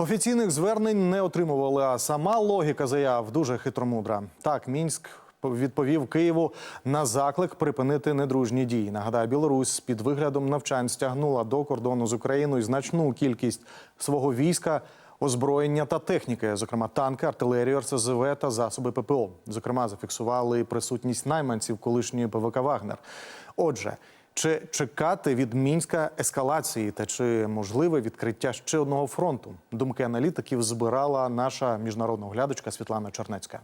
Офіційних звернень не отримували, а сама логіка заяв дуже хитромудра. Так, Мінськ відповів Києву на заклик припинити недружні дії. Нагадаю, Білорусь під виглядом навчань стягнула до кордону з Україною значну кількість свого війська. Озброєння та техніки, зокрема танки, артилерію, РСЗВ та засоби ППО. Зокрема, зафіксували присутність найманців колишньої ПВК Вагнер. Отже, чи чекати від мінська ескалації та чи можливе відкриття ще одного фронту? Думки аналітиків збирала наша міжнародна оглядачка Світлана Чернецька.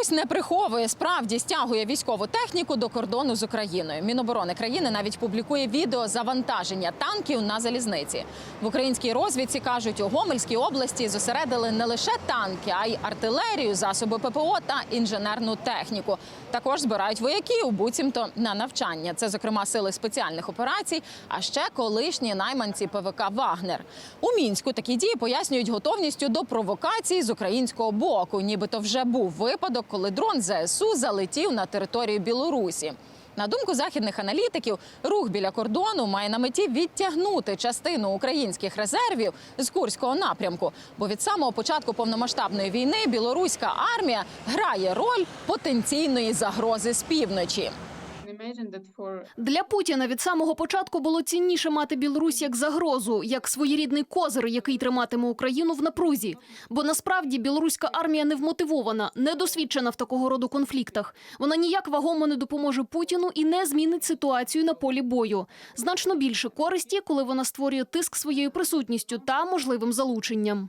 Білорусь не приховує, справді стягує військову техніку до кордону з Україною. Міноборони країни навіть публікує відео завантаження танків на залізниці. В українській розвідці кажуть, у Гомельській області зосередили не лише танки, а й артилерію, засоби ППО та інженерну техніку. Також збирають вояків, буцімто на навчання. Це, зокрема, сили спеціальних операцій, а ще колишні найманці ПВК Вагнер. У мінську такі дії пояснюють готовністю до провокацій з українського боку, нібито вже був випадок, коли дрон ЗСУ залетів на територію Білорусі. На думку західних аналітиків, рух біля кордону має на меті відтягнути частину українських резервів з курського напрямку. Бо від самого початку повномасштабної війни білоруська армія грає роль потенційної загрози з півночі. Для Путіна від самого початку було цінніше мати Білорусь як загрозу, як своєрідний козир, який триматиме Україну в напрузі. Бо насправді білоруська армія не вмотивована, недосвідчена в такого роду конфліктах. Вона ніяк вагомо не допоможе Путіну і не змінить ситуацію на полі бою. Значно більше користі, коли вона створює тиск своєю присутністю та можливим залученням.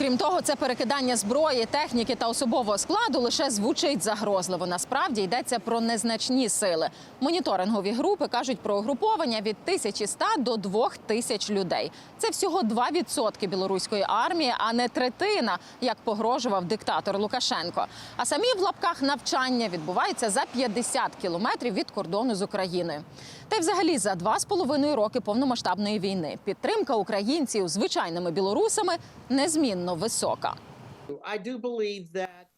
Крім того, це перекидання зброї, техніки та особового складу лише звучить загрозливо. Насправді йдеться про незначні сили. Моніторингові групи кажуть про угруповання від 1100 до 2000 людей. Це всього 2% білоруської армії, а не третина, як погрожував диктатор Лукашенко. А самі в лапках навчання відбуваються за 50 кілометрів від кордону з Україною. Та й взагалі за два з половиною роки повномасштабної війни підтримка українців звичайними білорусами незмінно висока.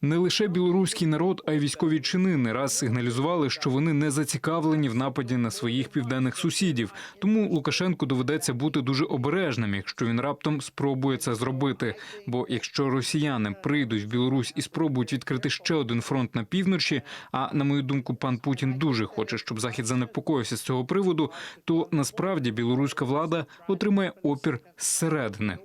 Не лише білоруський народ, а й військові чини не раз сигналізували, що вони не зацікавлені в нападі на своїх південних сусідів. Тому Лукашенку доведеться бути дуже обережним, якщо він раптом спробує це зробити. Бо якщо росіяни прийдуть в Білорусь і спробують відкрити ще один фронт на півночі, а на мою думку, пан Путін дуже хоче, щоб захід занепокоївся з цього приводу, то насправді білоруська влада отримає опір зсередини.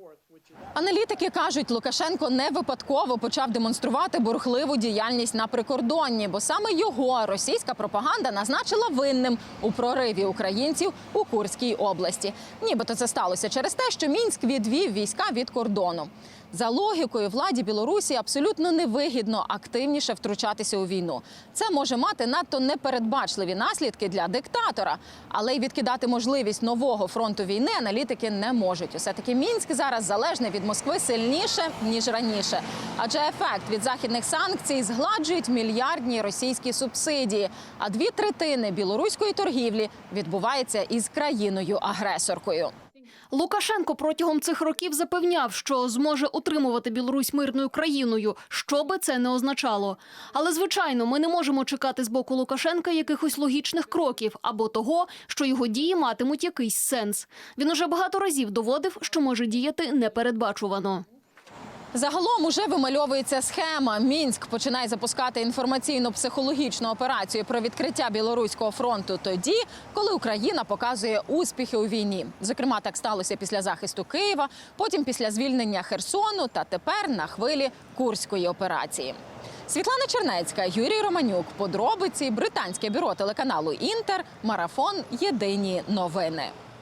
Аналітики кажуть, Лукашенко не випадково почав демонструвати бурхливу діяльність на прикордонні, бо саме його російська пропаганда назначила винним у прориві українців у Курській області. Нібито це сталося через те, що мінськ відвів війська від кордону. За логікою владі Білорусі абсолютно невигідно активніше втручатися у війну. Це може мати надто непередбачливі наслідки для диктатора, але й відкидати можливість нового фронту війни аналітики не можуть. Усе таки мінськ зараз залежний від Москви сильніше ніж раніше, адже ефект від західних санкцій згладжують мільярдні російські субсидії. А дві третини білоруської торгівлі відбувається із країною агресоркою. Лукашенко протягом цих років запевняв, що зможе утримувати Білорусь мирною країною, що би це не означало. Але звичайно, ми не можемо чекати з боку Лукашенка якихось логічних кроків або того, що його дії матимуть якийсь сенс. Він уже багато разів доводив, що може діяти непередбачувано. Загалом уже вимальовується схема. Мінськ починає запускати інформаційно-психологічну операцію про відкриття білоруського фронту тоді, коли Україна показує успіхи у війні. Зокрема, так сталося після захисту Києва, потім після звільнення Херсону та тепер на хвилі курської операції. Світлана Чернецька, Юрій Романюк. Подробиці британське бюро телеканалу Інтер. Марафон. Єдині новини.